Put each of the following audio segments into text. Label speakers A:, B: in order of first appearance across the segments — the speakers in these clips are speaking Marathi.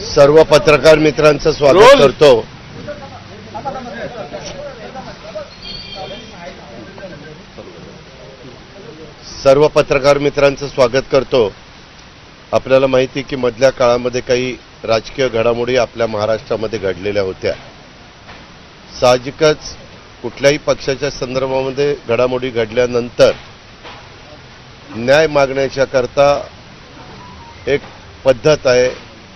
A: सर्व पत्रकार मित्रांचं स्वागत. करतो. सर्व पत्रकार मित्रांचं स्वागत करतो. आपल्याला माहिती की मधल्या काळामध्ये काही राजकीय घडामोडी आपल्या महाराष्ट्रामध्ये घडलेल्या होत्या. साहजिकच कुठल्याही पक्षाच्या संदर्भामध्ये घडामोडी घडल्यानंतर न्याय मागण्याच्या करता एक पद्धत आहे.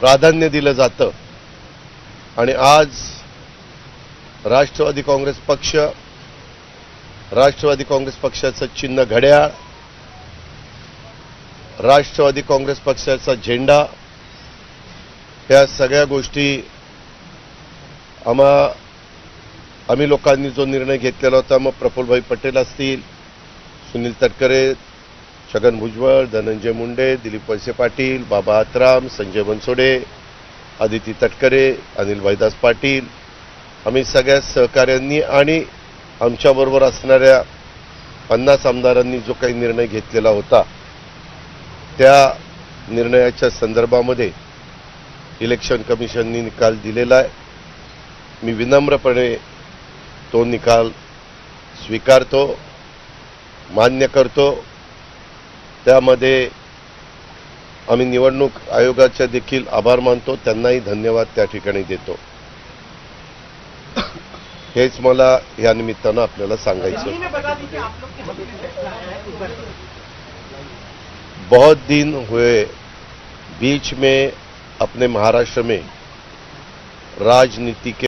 A: प्राधान्य दिलं जातं. आणि आज राष्ट्रवादी काँग्रेस पक्ष राष्ट्रवादी काँग्रेस पक्षाचं चिन्ह घड्याळ राष्ट्रवादी काँग्रेस पक्षाचा झेंडा ह्या सगळ्या गोष्टी आम्हा आम्ही लोकांनी जो निर्णय घेतलेला होता मग प्रफुल्लभाई पटेल असतील सुनील तटकरे छगन भुजबळ धनंजय मुंडे दिलीप वळसे पाटील बाबा आत्राम संजय बनसोडे आदिती तटकरे अनिल भाईदास पाटील. आम्ही सगळ्या सहकाऱ्यांनी आणि आमच्याबरोबर असणाऱ्या पन्नास आमदारांनी जो काही निर्णय घेतलेला होता त्या निर्णयाच्या संदर्भामध्ये इलेक्शन कमिशननी निकाल दिलेला आहे. मी विनम्रपणे तो निकाल स्वीकारतो मान्य करतो. त्यामध्ये आम्ही निवडणूक आयोगाचे देखील आभार मानतो त्यांनाही धन्यवाद त्या ठिकाणी देतो. हेच मला या निमित्तानं आपल्याला सांगायचं बहुत दिन हुए बीच में अपने महाराष्ट्र में राजनीति के